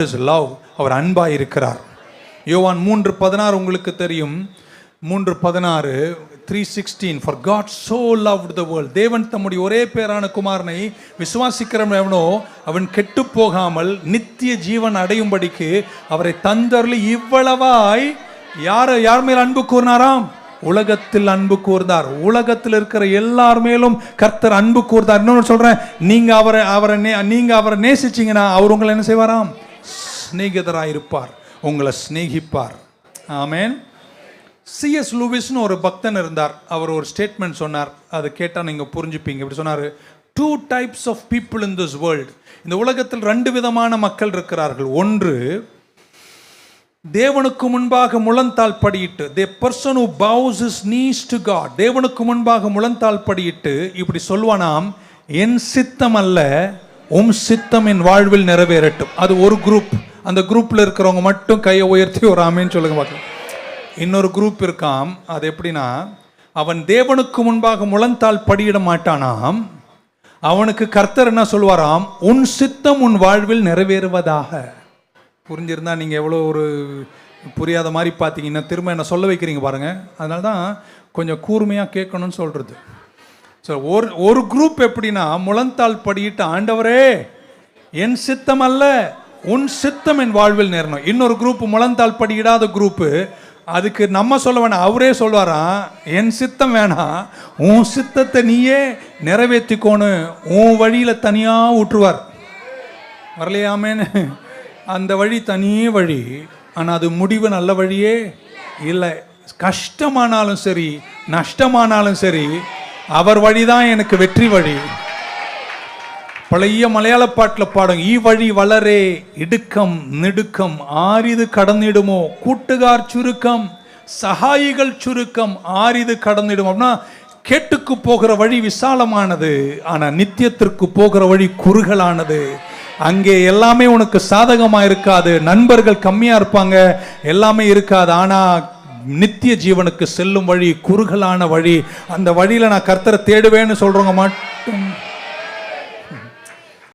Is love அவர் அன்பாய் இருக்கிறார். யோவான் மூன்று பதினாறு உங்களுக்கு தெரியும். மூன்று பதினாறு three sixteen for God so love the world தேவன் தம்முடைய ஒரே பேரான குமாரனை விசுவாசிக்கிறவன் எவனோ அவன் கெட்டு போகாமல் நித்திய ஜீவன் அடையும்படிக்கு அவரை தந்தருளி இவ்வளவாய் யார் யார் மேல் அன்பு கூர்னாராம் உலகத்தில் அன்பு கூர்ந்தார். உலகத்தில் இருக்கிற எல்லார் மேலும் கர்த்தர் அன்பு கூர்ந்தார். இன்னொன்று சொல்றேன். நீங்க அவரை அவரை நே- நீங்க அவரை நேசிச்சீங்கன்னா அவர் உங்களை என்ன செய்வாராம்? சிநேகிதராக இருப்பார் உங்களை சிநேகிப்பார். ஆமேன். சிஎஸ் லூவிஸ்னு ஒரு பக்தன் இருந்தார். அவர் ஒரு ஸ்டேட்மெண்ட் சொன்னார். அதை கேட்டால் நீங்கள் புரிஞ்சுப்பீங்க. இப்படி சொன்னார் two types of people in this world இந்த உலகத்தில் ரெண்டு விதமான மக்கள் இருக்கிறார்கள். ஒன்று தேவனுக்கு முன்பாக முழந்தால் படியிட்டு the person who bows his knees to God தேவனுக்கு முன்பாக முழந்தால் படியிட்டு இப்படி சொல்வானாம் என் சித்தம் அல்ல உம் சித்தம் என் வாழ்வில் நிறைவேறட்டும். அது ஒரு குரூப் அந்த குரூப்பில் இருக்கிறவங்க மட்டும் கையை உயர்த்தி ஒரு ஆமேன்னு சொல்லுங்க பார்க்கலாம். இன்னொரு குரூப் இருக்காம். அது எப்படின்னா அவன் தேவனுக்கு முன்பாக முழந்தால் படியிட மாட்டானாம். அவனுக்கு கர்த்தர் என்ன சொல்வாராம்? உன் சித்தம் உன் வாழ்வில் நிறைவேறுவதாக. புரிஞ்சிருந்தா நீங்கள் எவ்வளோ ஒரு புரியாத மாதிரி பார்த்தீங்கன்னா திரும்ப என்ன சொல்ல வைக்கிறீங்க பாருங்கள் அதனால தான் கொஞ்சம் கூர்மையாக கேட்கணும்னு சொல்கிறது ஸோ ஒரு ஒரு குரூப் எப்படின்னா முழந்தாள் படியிட்டு ஆண்டவரே என் சித்தம் அல்ல. உன் சித்தம் என் வாழ்வில் நேரணும். இன்னொரு குரூப் முழந்தால் படியிடாத குரூப்பு அதுக்கு நம்ம சொல்ல வேணாம் அவரே சொல்வாராம் என் சித்தம் வேணாம் உன் சித்தத்தை நீயே நிறைவேற்றிக்கோன்னு உன் வழியில் தனியாக விட்டுருவார் வரலையாமேன்னு அந்த வழி தனியே வழி. ஆனால் அது முடிவு நல்ல வழியே இல்லை. கஷ்டமானாலும் சரி நஷ்டமானாலும் சரி அவர் வழி தான் எனக்கு வெற்றி வழி. பழைய மலையாள பாட்டில் பாடும் ஈ வழி வளரே இடுக்கம் நெடுக்கம் ஆரிது கடந்திடுமோ கூட்டுகார் சுருக்கம் சகாயிகள் சுருக்கம் ஆரிது கடந்திடும். அப்படின்னா கேட்டுக்கு போகிற வழி விசாலமானது ஆனால் நித்தியத்திற்கு போகிற வழி குறுகலானது. அங்கே எல்லாமே உனக்கு சாதகமாக இருக்காது நண்பர்கள் கம்மியாக இருப்பாங்க எல்லாமே இருக்காது ஆனால் நித்திய ஜீவனுக்கு செல்லும் வழி குறுகலான வழி அந்த வழியில் நான் கர்த்தரை தேடுவேன்னு சொல்கிறவங்க மட்டும்